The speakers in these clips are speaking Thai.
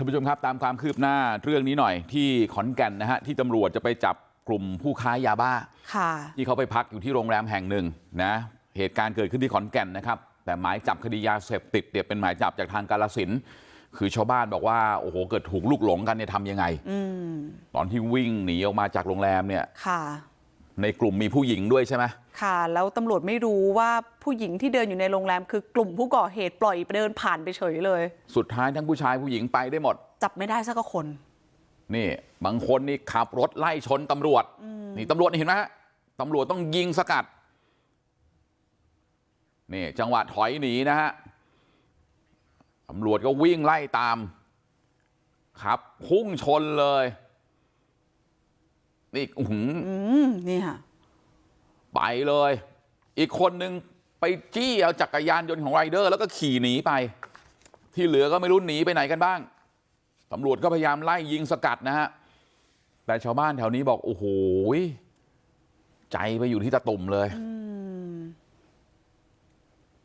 ท่านผู้ชมครับตามความคืบหน้าเรื่องนี้หน่อยที่ขอนแก่นนะฮะที่ตำรวจจะไปจับกลุ่มผู้ค้ายาบ้าค่ะที่เขาไปพักอยู่ที่โรงแรมแห่งหนึ่งนะเหตุการณ์เกิดขึ้นที่ขอนแก่นนะครับแต่หมายจับคดียาเสพติดเนี่ยเป็นหมายจับจากทางกาลสินธุ์คือชาวบ้านบอกว่าโอ้โหเกิดถูกลูกหลงกันเนี่ยทำยังไงอืมตอนที่วิ่งหนีออกมาจากโรงแรมเนี่ยค่ะในกลุ่มมีผู้หญิงด้วยใช่ไหม ค่ะแล้วตำรวจไม่รู้ว่าผู้หญิงที่เดินอยู่ในโรงแรมคือกลุ่มผู้ก่อเหตุปล่อยเดินผ่านไปเฉยเลยสุดท้ายทั้งผู้ชายผู้หญิงไปได้หมดจับไม่ได้สักคนนี่บางคนนี่ขับรถไล่ชนตำรวจนี่ตำรวจนี่เห็นไหมฮะตำรวจต้องยิงสกัดนี่จังหวะถอยหนีนะฮะตำรวจก็วิ่งไล่ตามขับพุ่งชนเลยนี่อื้อหืออืมนี่ค่ะ ไปเลยอีกคนนึงไปจี้เอาจักรยานยนต์ของไรเดอร์แล้วก็ขี่หนีไปที่เหลือก็ไม่รู้หนีไปไหนกันบ้างตำรวจก็พยายามไล่ยิงสกัดนะฮะแต่ชาวบ้านแถวนี้บอกโอ้โหใจไปอยู่ที่ตะตุ่มเลย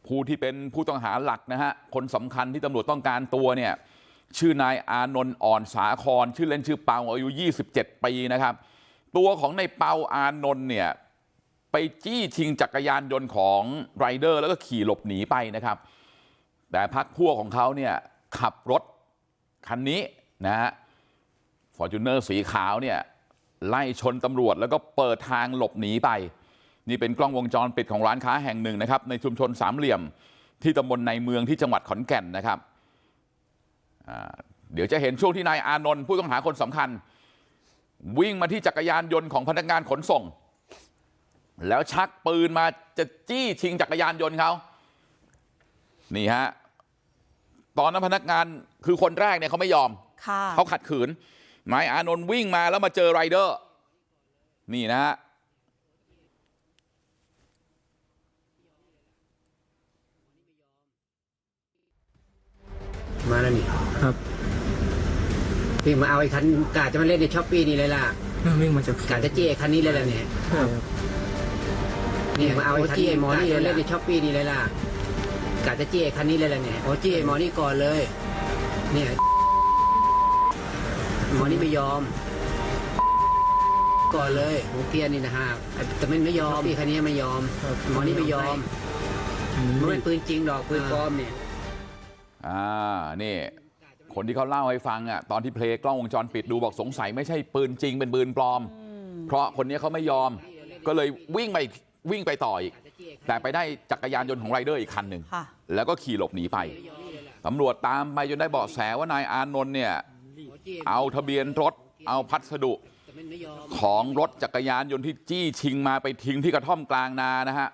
ผู้ที่เป็นผู้ต้องหาหลักนะฮะคนสำคัญที่ตำรวจต้องการตัวเนี่ยชื่อนายอานนท์อ่อนสาครชื่อเล่นชื่อเปาอายุ27ปีนะครับตัวของในายเปาอานนท์เนี่ย ไปจี้ชิงจักรยานยนต์ของไรเดอร์แล้วก็ขี่หลบหนีไปนะครับแต่พักพวกของเขาเนี่ยขับรถคันนี้นะฮะฟอร์จูเนอร์สีขาวเนี่ยไล่ชนตำรวจแล้วก็เปิดทางหลบหนีไปนี่เป็นกล้องวงจรปิดของร้านค้าแห่งหนึ่งนะครับในชุมชนสามเหลี่ยมที่ตำบลในเมืองที่จังหวัดขอนแก่นนะครับเดี๋ยวจะเห็นช่วงที่นายอานนท์ผู้ต้องหาคนสำคัญวิ่งมาที่จักรยานยนต์ของพนักงานขนส่ง แล้วชักปืนมาจะจี้ชิงจักรยานยนต์เขานี่ฮะตอนนั้นพนักงานคือคนแรกเนี่ยเขาไม่ยอมค่ะเขาขัดขืนนายอานนท์วิ่งมาแล้วมาเจอไรเดอร์นี่นะฮะมาแล้วนี่ครับพี่มาเอาไอ้คันกาจะมาเล่นในช้อปปี้นี่เลยล่ะวิ่งมาจากกาจะเจ๊คันนี้เลยล่ะเนี่ยครับ นี่มาเอาไอ้คันนี้หมอนี่เล่นในช้อปปี้นี่เลยล่ะกาจะเจ๊คันนี้เลยล่ะเนี่ยโอ้เจ๊หมอนี่ก่อนเลย เนี่ยหมอนี่ไม่ยอม ก่อนเลยโอเกียนี่นะฮะแต่มันไม่ยอมพี่คันนี้ไม่ยอมหมอนี่ไม่ยอมมันเป็นปืนจริงดอกปืนปลอมเนี่ยอ่านี่คนที่เขาเล่าให้ฟังอะตอนที่เพลงกล้องวงจรปิดดูบอกสงสัยไม่ใช่ปืนจริงเป็นปืนปลอม เพราะคนนี้เขาไม่ยอม ก็เลยวิ่งไป วิ่งไปต่ออีกแต่ไปได้จักรยานยนต์ของไรเดอร์อีกคันหนึ่งค่ะแล้วก็ขี่หลบหนีไปตำรวจตามไปจนได้เบาะแสว่านายอานนท์เนี่ยเอาทะเบียนรถเอาพัสดุของรถจักรยานยนต์ที่จี้ชิงมาไปทิ้งที่กระท่อมกลางนานะฮะ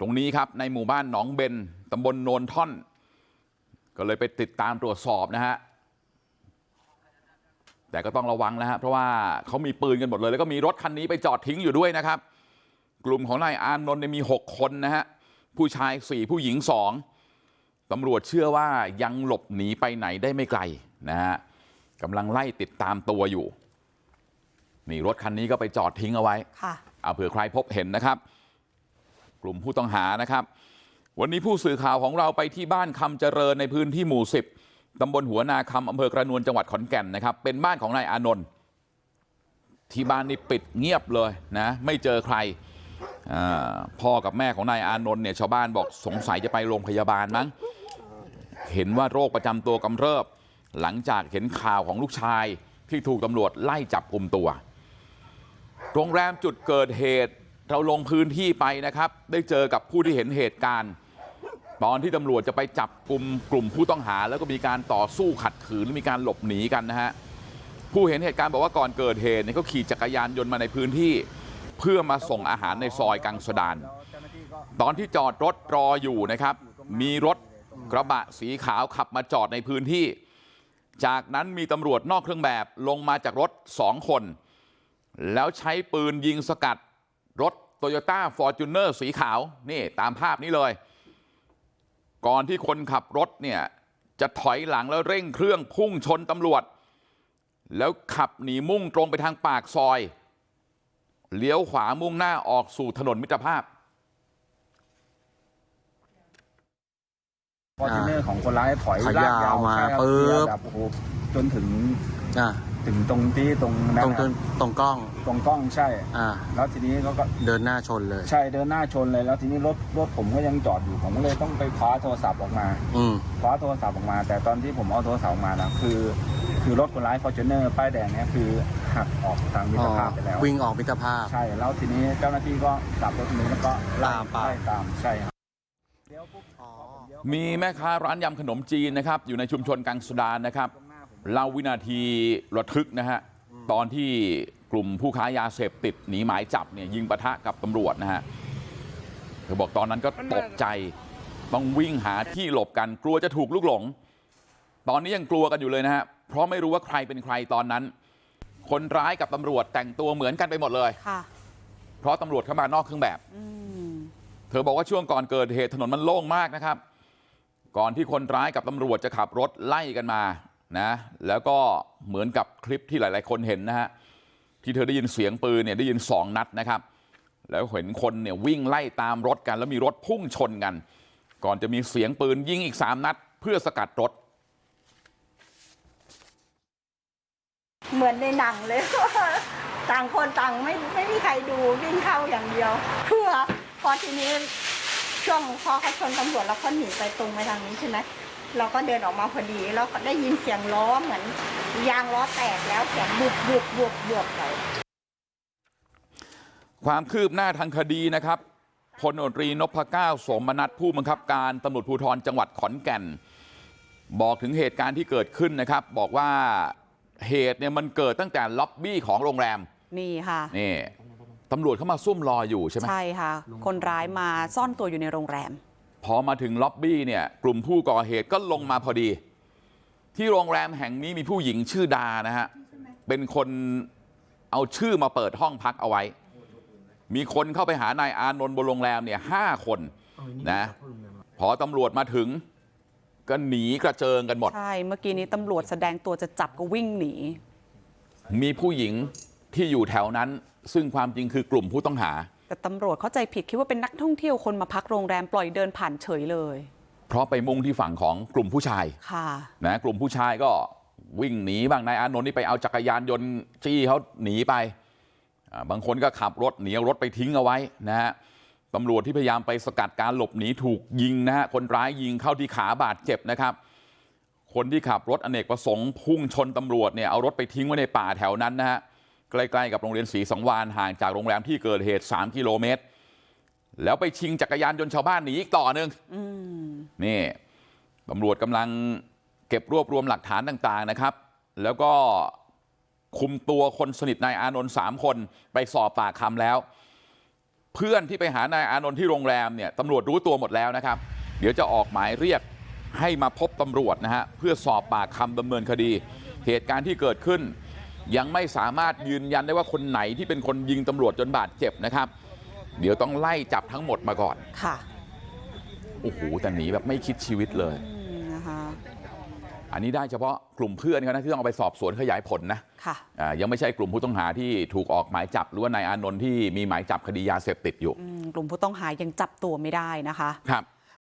ตรงนี้ครับในหมู่บ้านหนองเบนตำบลโนนท่อน ก็เลยไปติดตามตรวจสอบนะฮะแต่ก็ต้องระวังนะฮะเพราะว่าเขามีปืนกันหมดเลย แล้วก็มีรถคันนี้ไปจอดทิ้งอยู่ด้วยนะครับ กลุ่มของนายอานนท์เนี่ยมีหกคนนะฮะผู้ชายสี่ผู้หญิงสองตำรวจเชื่อว่ายังหลบหนีไปไหนได้ไม่ไกลนะฮะกำลังไล่ติดตามตัวอยู่นี่รถคันนี้ก็ไปจอดทิ้งเอาไว้ค่ะเอาเผื่อใครพบเห็นนะครับ กลุ่มผู้ต้องหานะครับ วันนี้ผู้สื่อข่าวของเราไปที่บ้านคำเจริญในพื้นที่หมู่สิบตำบลหัวนาคำอำเภอกระนวนจังหวัดขอนแก่นนะครับ เป็นบ้านของนายอานนท์ที่บ้านนี่ปิดเงียบเลยนะ ไม่เจอใครอ่า พ่อกับแม่ของนายอานนท์เนี่ยชาวบ้านบอกสงสัยจะไปโรงพยาบาลมั้งเห็นว่าโรคประจำตัวกำเริบหลังจากเห็นข่าวของลูกชายที่ถูกตำรวจไล่จับกลุ่มตัวโรงแรมจุดเกิดเหตุเราลงพื้นที่ไปนะครับ ได้เจอกับผู้ที่เห็นเหตุการณ์ ตอนที่ตำรวจจะไปจับกลุ่มกลุ่มผู้ต้องหา แล้วก็มีการต่อสู้ขัดขืนหรือมีการหลบหนีกันนะฮะผู้เห็นเหตุการณ์บอกว่าก่อนเกิดเหตุเนี่ยเขาขี่จักรยานยนต์มาในพื้นที่ เพื่อมาส่งอาหารในซอยกังสดานตอนที่จอดรถรออยู่นะครับมีรถกระบะสีขาวขับมาจอดในพื้นที่จากนั้นมีตำรวจนอกเครื่องแบบลงมาจากรถสองคนแล้วใช้ปืนยิงสกัดรถโตโยต้าฟอร์จูเนอร์สีขาวนี่ตามภาพนี้เลยก่อนที่คนขับรถเนี่ยจะถอยหลังแล้วเร่งเครื่องพุ่งชนตำรวจแล้วขับหนีมุ่งตรงไปทางปากซอย ขวามุ่งหน้าออกสู่ถนนมิตรภาพ ฟอร์จูเนอร์ของคนร้ายถอยถอยลากยาวมาใช่ครับปึ๊บแบบโอ้โหจนถึงอ่าถึงตรงที่ตรงนั้ตรงนตรงตรงกล้องตรงกล้องใช่อ่าแล้วทีนี้เขาก็เดินหน้าชนเลยใช่เดินหน้าชนเลยแล้วทีนี้รถรถผมก็ยังจอดอยู่ผมก็เลยต้องไปคว้าโทรศัพท์ออกมาอืมคว้าโทรศัพท์ออกมาแต่ตอนที่ผมเอาโทรศัพท์ออกมานะคือคือรถคนร้ายฟอร์จูเนอร์ป้ายแดงเนี่ยคือหักออกทางมิอ๋ตอรภาพไปแล้ว วิ่งออกมิตรภาพ ใช่ แล้วทีนี้เจ้าหน้าที่ก็กลับรถนี้แล้วก็ไล่ตามไปไล่ตาม ใช่ครับมีแม่ค้าร้านยำขนมจีนนะครับ อยู่ในชุมชนกังสดานนะครับเล่าวินาทีระทึกนะฮะ ตอนที่กลุ่มผู้ค้ายาเสพติดหนีหมายจับเนี่ยยิงปะทะกับตำรวจนะฮะเธอบอกตอนนั้นก็ตกใจต้องวิ่งหาที่หลบกันกลัวจะถูกลูกหลง ตอนนี้ยังกลัวกันอยู่เลยนะฮะเพราะไม่รู้ว่าใครเป็นใครตอนนั้น คนร้ายกับตำรวจแต่งตัวเหมือนกันไปหมดเลยค่ะเพราะตำรวจเข้ามานอกเครื่องแบบอืมเธอบอกว่าช่วงก่อนเกิดเหตุถนนมันโล่งมากนะครับก่อนที่คนร้ายกับตำรวจจะขับรถไล่กันมานะแล้วก็เหมือนกับคลิปที่หลายๆคนเห็นนะฮะที่เธอได้ยินเสียงปืนเนี่ยได้ยินสองนัดนะครับแล้วเห็นคนเนี่ยวิ่งไล่ตามรถกันแล้วมีรถพุ่งชนกันก่อนจะมีเสียงปืนยิงอีกสามนัดเพื่อสกัดรถ เหมือนในหนังเลย ต่างคนต่างไม่ไม่มีใครดูวิ่งเข้าอย่างเดียวเพื่อพอทีนี้ช่วงพอเขาชนตำรวจแล้วเขาหนีไปตรงไปทางนี้ใช่ไหมเราก็เดินออกมาพอดีแล้วก็ได้ยินเสียงล้อเหมือนยางล้อแตกแล้วเสียงบุบบุบบุบบุบเลยความคืบหน้าทางคดีนะครับพลโนตรีนพเก้าสมนัทผู้บังคับการตำรวจภูธรจังหวัดขอนแก่น บอกถึงเหตุการณ์ที่เกิดขึ้นนะครับ บอกว่า เหตุเนี่ยมันเกิดตั้งแต่ล็อบบี้ของโรงแรมนี่ค่ะนี่ตำรวจเข้ามาซุ่มรออยู่ใช่ไหมใช่ค่ะคนร้ายมาซ่อนตัวอยู่ในโรงแรมพอมาถึงล็อบบี้เนี่ยกลุ่มผู้ก่อเหตุก็ลงมาพอดี ที่โรงแรมแห่งนี้มีผู้หญิงชื่อดานะฮะเป็นคนเอาชื่อมาเปิดห้องพักเอาไว้ มีคนเข้าไปหานายอานนท์บนโรงแรมเนี่ยห้าคนนะพอตำรวจมาถึง ก็หนีกระเจิงกันหมดใช่เมื่อกี้นี้ตำรวจแสดงตัวจะจับก็วิ่งหนีมีผู้หญิงที่อยู่แถวนั้นซึ่งความจริงคือกลุ่มผู้ต้องหาแต่ตำรวจเข้าใจผิดคิดว่าเป็นนักท่องเที่ยวคนมาพักโรงแรมปล่อยเดินผ่านเฉยเลย เพราะไปมุ่งที่ฝั่งของกลุ่มผู้ชายค่ะนะกลุ่มผู้ชายก็วิ่งหนีบ้างนายอานนท์นี่ไปเอาจักรยานยนต์จี้เขาหนีไปอ่าบางคนก็ขับรถหนีเอารถไปทิ้งเอาไว้นะฮะ ตำรวจที่พยายามไปสกัดการหลบหนีถูกยิงนะฮะคนร้ายยิงเข้าที่ขาบาดเจ็บนะครับคนที่ขับรถอเนกประสงค์พุ่งชนตำรวจเนี่ยเอารถไปทิ้งไว้ในป่าแถวนั้นนะฮะใกล้ๆกับโรงเรียนศรีสังวานห่างจากโรงแรมที่เกิดเหตุ3กิโลเมตรแล้วไปชิงจักรยานยนต์ชาวบ้านหนีอีกต่อหนึ่งอืมนี่ตำรวจกำลังเก็บรวบรวมหลักฐานต่างๆนะครับ แล้วก็คุมตัวคนสนิทนายอานนท์สามคนไปสอบปากคำแล้ว เพื่อนที่ไปหานายอานนท์ที่โรงแรมเนี่ยตำรวจรู้ตัวหมดแล้วนะครับเดี๋ยวจะออกหมายเรียกให้มาพบตำรวจนะฮะเพื่อสอบปากคำดำเนินคดีเหตุการณ์ที่เกิดขึ้นยังไม่สามารถยืนยันได้ว่าคนไหนที่เป็นคนยิงตำรวจจนบาดเจ็บนะครับเดี๋ยวต้องไล่จับทั้งหมดมาก่อนค่ะโอ้โหแต่หนีแบบไม่คิดชีวิตเลยอืมนะคะ อันนี้ได้เฉพาะกลุ่มเพื่อนเขานะที่ต้องเอาไปสอบสวนขยายผลนะค่ะอ่ายังไม่ใช่กลุ่มผู้ต้องหาที่ถูกออกหมายจับหรือว่านายอานนท์ที่มีหมายจับคดียาเสพติดอยู่อืมกลุ่มผู้ต้องหายังจับตัวไม่ได้นะคะครับ